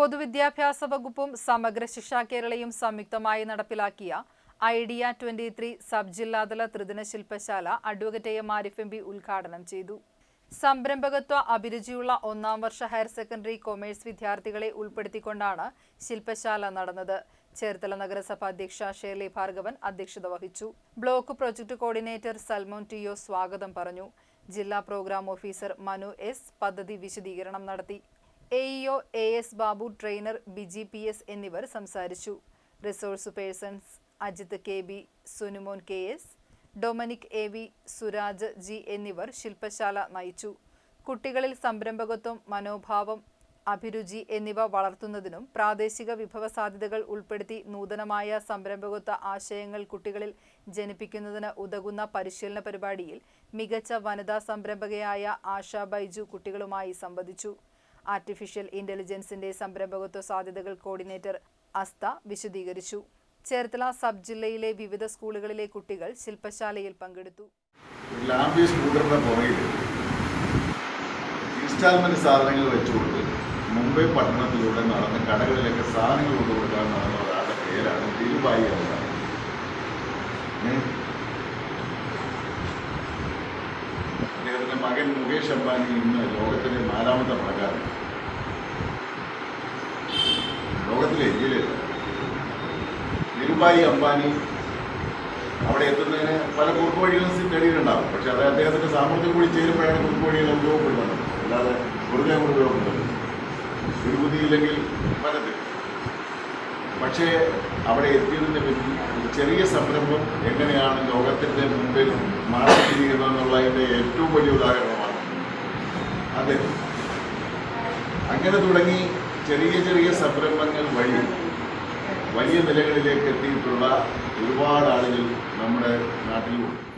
പൊതുവിദ്യാഭ്യാസ വകുപ്പും സമഗ്ര ശിക്ഷാ കേരളയും സംയുക്തമായി നടപ്പിലാക്കിയ ഐഡിയ ട്വന്റി ത്രീ സബ് ജില്ലാതല ത്രിദിന ശില്പശാല advocate M Arif M P ഉദ്ഘാടനം ചെയ്തു. സംരംഭകത്വ അഭിരുചിയുള്ള ഒന്നാം വർഷ ഹയർ സെക്കൻഡറി കൊമേഴ്സ് വിദ്യാർത്ഥികളെ ഉൾപ്പെടുത്തിക്കൊണ്ടാണ് ശില്പശാല നടന്നത്. ചേർത്തല നഗരസഭ അധ്യക്ഷ ഷേർലി ഭാർഗവൻ അധ്യക്ഷത വഹിച്ചു. ബ്ലോക്ക് പ്രൊജക്ട് കോർഡിനേറ്റർ സൽമോൻ ടിയോ സ്വാഗതം പറഞ്ഞു. ജില്ലാ പ്രോഗ്രാം ഓഫീസർ മനു എസ് പദ്ധതി വിശദീകരണം നടത്തി. AEO A S Babu trainer Biji P S എന്നിവർ സംസാരിച്ചു. Resource persons Ajith K B Sunumon K S Dominic A V Suraj G എന്നിവർ ശില്പശാല നയിച്ചു. കുട്ടികളിൽ സംരംഭകത്വം മനോഭാവം അഭിരുചി എന്നിവ വളർത്തുന്നതിനും പ്രാദേശിക വിഭവ സാധ്യതകൾ ഉൾപ്പെടുത്തി നൂതനമായ സംരംഭകത്വ ആശയങ്ങൾ കുട്ടികളിൽ ജനിപ്പിക്കുന്നതിന് ഉതകുന്ന പരിശീലന പരിപാടിയിൽ മികച്ച വനിതാ സംരംഭകയായ ആശാ ബൈജു കുട്ടികളുമായി സംവദിച്ചു. ആർട്ടിഫിഷ്യൽ ഇന്റലിജൻസിന്റെ സംരംഭകത്വ സാധ്യതകൾ കോർഡിനേറ്റർ അസ്ത വിശദീകരിച്ചു. ചേർത്തല സബ് ജില്ലയിലെ വിവിധ സ്കൂളുകളിലെ കുട്ടികൾ ശില്പശാലയിൽ പങ്കെടുത്തു. ഇൻസ്റ്റാൾമെന്റ് സാധനങ്ങൾ വെച്ചുകൊണ്ട് മുംബൈ പട്ടണത്തിലൂടെ നടന്ന് കടകളിലേക്ക് സാധനങ്ങൾ കൊണ്ടുകൊടുക്കാൻ നടന്ന ഒരാളുടെ പേരാണ് ദിലുബായി അംബാനി മകൻ മുകേഷ് അംബാനി ഇന്ന് ലോകത്തിലെ നാലാമത്തെ പണക്കാരൻ. ലോകത്തിലെ ഇന്ത്യയിലല്ല ദിലുബായി അംബാനി അവിടെ എത്തുന്നതിന് പല കുറുക്ക് വഴികളും തേടിയിട്ടുണ്ടാവും. പക്ഷെ അത് അദ്ദേഹത്തിന്റെ സാമർത്ഥ്യം കൂടി ചേരുമ്പോഴാണ് കുറുക്ക് വഴികൾ ഉപയോഗപ്പെടുന്നത്. അല്ലാതെ വെറുതെ അങ്ങോട്ട് ഒരു ബുദ്ധിയില്ലെങ്കിൽ വനത്തിൽ പക്ഷേ അവിടെ എത്തിയതിന്റെ പിന്നിൽ ചെറിയ സംരംഭം എങ്ങനെയാണ് ലോകത്തിന്റെ മുമ്പിൽ മാറിയിരിക്കുന്നത് എന്നുള്ളതിന്റെ ഏറ്റവും വലിയ ഉദാഹരണമാണ്. അതെ. അങ്ങനെ തുടങ്ങി ചെറിയ ചെറിയ സംരംഭങ്ങൾ വഴി വലിയ നിലകളിലേക്ക് എത്തിയിട്ടുള്ള ഒരുപാട് ആളുകൾ നമ്മുടെ നാട്ടിലുണ്ട്.